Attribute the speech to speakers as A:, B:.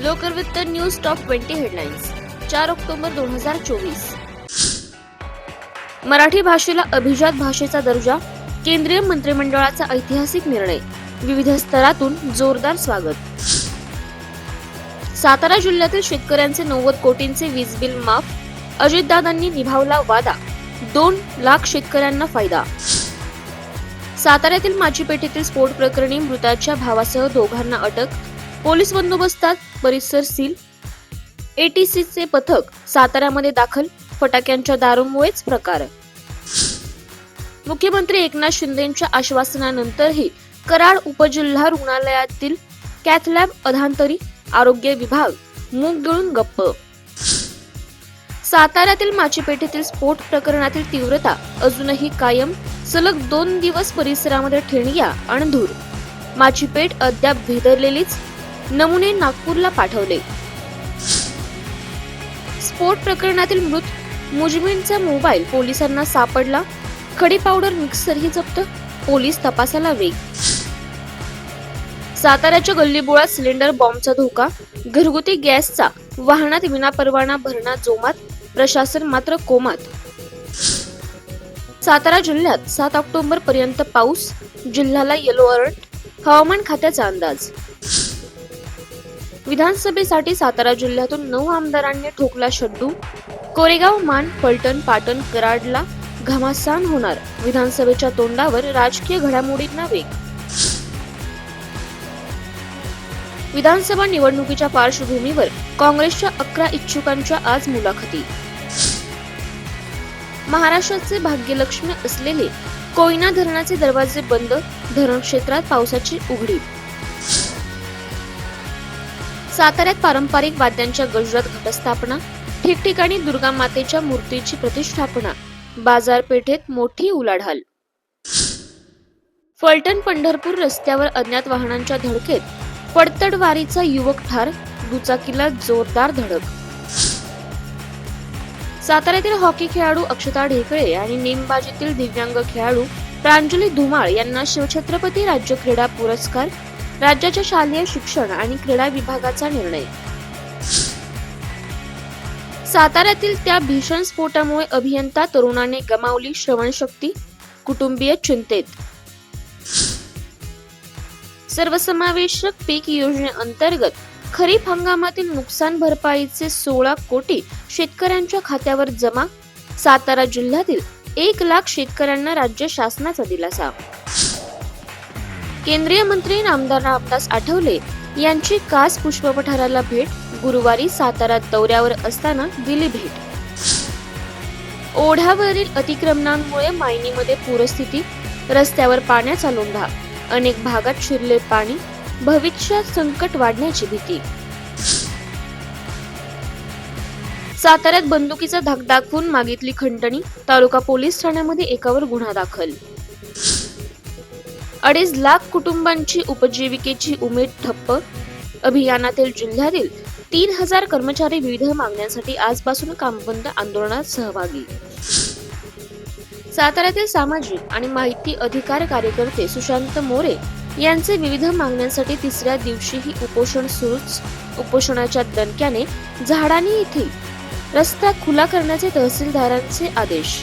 A: Lokvrutt news top twenty headlines चार October दोन हजार चोवीस. मराठी भाषेला अभिजात भाषेचा दर्जा केंद्रीय मंत्रिमंडळाचा ऐतिहासिक निर्णय विविध स्तरातून जोरदार स्वागत. सातारा जिल्ह्यातील शेतकऱ्यांचे नव्वद कोटींचे वीज बिल माफ अजितदादांनी निभावला वादा दोन लाख शेतकऱ्यांना फायदा. साताऱ्यातील माचीपेठेतील स्फोट प्रकरणी मृताच्या भावासह दोघांना अटक पोलीस बंदोबस्तात परिसर सील. एटीसीचे पथक साताऱ्यामध्ये दाखल फटाक्यांच्या दारूमुळेच प्रकार. मुख्यमंत्री एकनाथ शिंदेच्या आश्वासनानंतरही कराड उपजिल्हा रुग्णालयातील कॅथलॅब अधांतरी आरोग्य विभाग मूग गिळून गप्प. साताऱ्यातील माचीपेठेतील स्फोट प्रकरणातील तीव्रता अजूनही कायम सलग दोन दिवस परिसरामध्ये ठिणग्या अणधूर. माचीपेठ अद्याप भेदरलेलीच नमुने नागपूरला पाठवले. स्फोट प्रकरणातील मृत मुजमिनचा मोबाईल पोलिसांना सापडला. खडी पावडर मिक्सरही जप्त पोलीस तपासाला वेग. साताऱ्याच्या गल्लीबोळात सिलेंडर बॉम्बचा धोका घरगुती गॅसचा वाहनात विनापरवाना भरणा जोमात प्रशासन मात्र कोमात. सातारा जिल्ह्यात सात ऑक्टोबर पर्यंत पाऊस जिल्ह्याला येलो अलर्ट हवामान खात्याचा अंदाज. विधानसभेसाठी सातारा जिल्ह्यातून नऊ आमदारांनी ठोकला शड्डू. कोरेगाव मान फलटण पाटण कराडला घमासान होणार. विधानसभेच्या तोंडावर राजकीय घडामोडींना वेग विधानसभा निवडणुकीच्या पार्श्वभूमीवर काँग्रेसच्या अकरा इच्छुकांच्या आज मुलाखती. महाराष्ट्राचे भाग्यलक्ष्मी असलेले कोयना धरणाचे दरवाजे बंद धरण क्षेत्रात पावसाची उघडी साताऱ्यात पारंपरिक वाद्यांच्या गजरात घटस्थापना ठिकठिकाणी दुर्गा मातेच्या मूर्तीची प्रतिष्ठापना बाजारपेठेत मोठी उलाढाल. फलटण पंढरपूर रस्त्यावर अज्ञात वाहनांच्या धडकेत पडतडवारीचा युवक ठार दुचाकीला जोरदार धडक. साताऱ्यातील हॉकी खेळाडू अक्षता ढेकळे आणि नेमबाजीतील दिव्यांग खेळाडू प्रांजली धुमाळ यांना शिवछत्रपती राज्य क्रीडा पुरस्कार राज्याच्या शालेय शिक्षण आणि क्रीडा विभागाचा निर्णय. साताऱ्यातील त्या भीषण स्फोटामुळे अभियंता तरुणाने गमावली श्रवणशक्ती कुटुंबीय चिंतेत. सर्वसमावेशक पीक योजनेअंतर्गत खरीप हंगामातील नुकसान भरपाईचे सोळा कोटी शेतकऱ्यांच्या खात्यावर जमा सातारा जिल्ह्यातील एक लाख शेतकऱ्यांना राज्य शासनाचा दिलासा. केंद्रीय मंत्री नामदार रामदास आठवले यांची कास पुष्पपठाराला भेट गुरुवारी सातारा दौऱ्यावर असताना दिली भेट. ओढ्यावरील अतिक्रमणांमुळे मायनीमध्ये पूरस्थिती रस्त्यावर पाण्याचा लोंढा अनेक भागात शिरले पाणी भविष्यात संकट वाढण्याची भीती. साताऱ्यात बंदुकीचा धाक दाखवून मागितली खंडणी तालुका पोलीस ठाण्यामध्ये एकावर गुन्हा दाखल. अडीच लाख कुटुंबांची उपजीविकेची उमेद ठप्प. अभियानातील जिल्ह्यातील तीन हजार कर्मचारी विविध मागण्यांसाठी आजपासून कामबंद आंदोलनात सहभागी. साताऱ्यातील सामाजिक आणि माहिती अधिकार कार्यकर्ते सुशांत मोरे यांचे विविध मागण्यांसाठी तिसऱ्या दिवशीही उपोषण सुरूच. उपोषणाच्या दणक्याने झाडानी येथील रस्ता खुला करण्याचे तहसीलदारांचे आदेश.